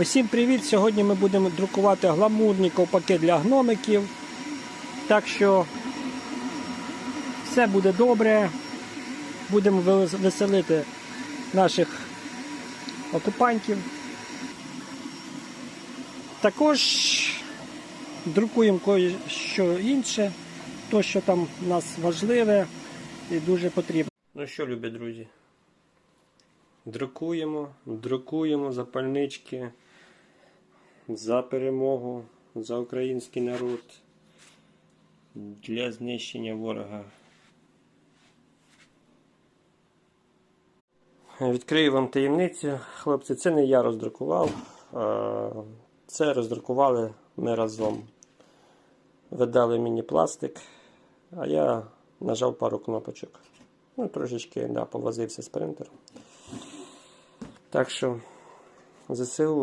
Усім привіт! Сьогодні ми будемо друкувати гламурні ковпаки для гномиків. Так що все буде добре. Будемо веселити наших окупантів. Також друкуємо кое-що інше, то, що там в нас важливе і дуже потрібно. Ну що, любі друзі? Друкуємо, друкуємо запальнички за перемогу, за український народ для знищення ворога. Відкрию вам таємницю, хлопці, це не я роздрукував, це роздрукували ми разом. Ви дали мені пластик, а я нажав пару кнопочок. Ну, трошечки да, повозився з принтером. Так що ЗСУ